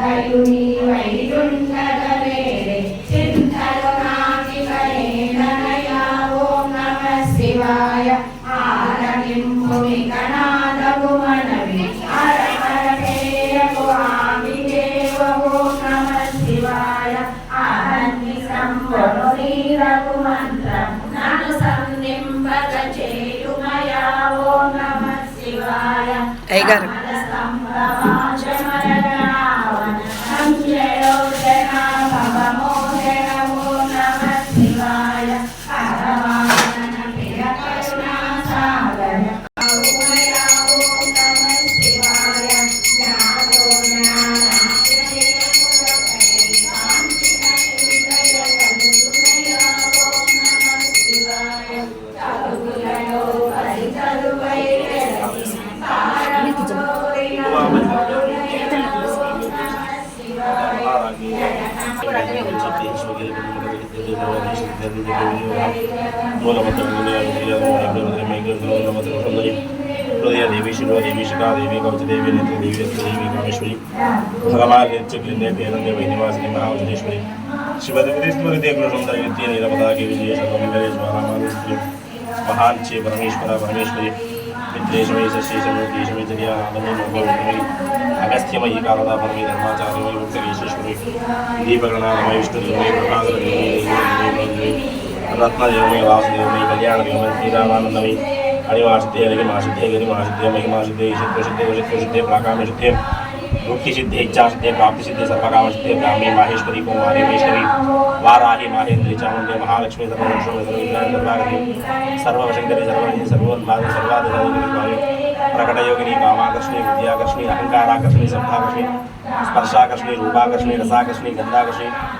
గయుని వైకుంఠగలే చింతలునాశికనేనయా ఓం నమ శివాయ. ఆరగింపు నికనాదగు మనవి అరమరవేయకు ఆమి దేవో నమ శివాయ అహన్ని సంభవ నీరకు മൂലമന്ത്രി ഹൃദയദേവി ശിവദേവി ശിഖാദേവി കവചദേവി നേത്രദേവി രക്തദേവി കാമേശ്വരി ഭഗവാനേച്ചക്ലിന്റെ പേരന്റെ വൈദ്യവാസിനി മഹാവചനേശ്വരി ശിവദേവി സ്മൃതിയെ കൃഷ്ണം ദൈവത്തെ നീലപതാകെ വിജയശ്വരേശ്വരമാനേശ്വരി മഹാൻ ചേ പരമേശ്വര പരമേശ്വരി വിദ്വേഷമേ ശശേഷമേശമേ ചര്യാനന്ദമേ അഗസ്ത്യമയി കാലതാപരമേ ധർമാചാരമേ ഉത്തരേശ്വരമേ ദീപഗണാമേ വിഷ്ണുദേവേ പ്രഭാതമേ रत्नदेवमे वासुदेवमे कल्याण श्रीरामानन्दमे हरिमाशुद्धे हरिमाशुद्धे हरिमाशुद्धे महिमाशुद्धे शुद्धशुद्धे वशुद्धशुद्धे प्राकामशुद्धे मुक्ति सिद्धे इच्छा सिद्धे प्राप्ति सिद्धे सर्वकाम सिद्धे ब्राह्मी, माहेश्वरी, कुमारी महेश्वरी वाराही, माहेन्द्री चामुंडे महालक्ष्मी सर्वलक्ष्मी सर्वविघ्नागति सर्ववशंकरी सर्वोन्मादि सर्वाधिकारी प्रकटयोगिनी, कामाकर्षणी, विद्याकर्षणी अहंकाराकर्षणी शब्दाकर्षणी स्पर्शाकर्षणी, रूपाकर्षणी, रसाकर्षणी गंधाकर्षणी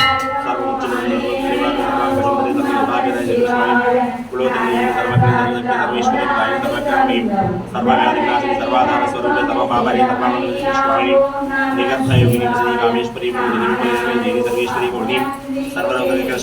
सर्वाधारी सर्वाधार स्वरूप सर्वभावारी सर्वाणी निगंत योगिनी श्री कामेश्वरी मूर्ति सर्वेश्वरी मूर्ति सर्वलोक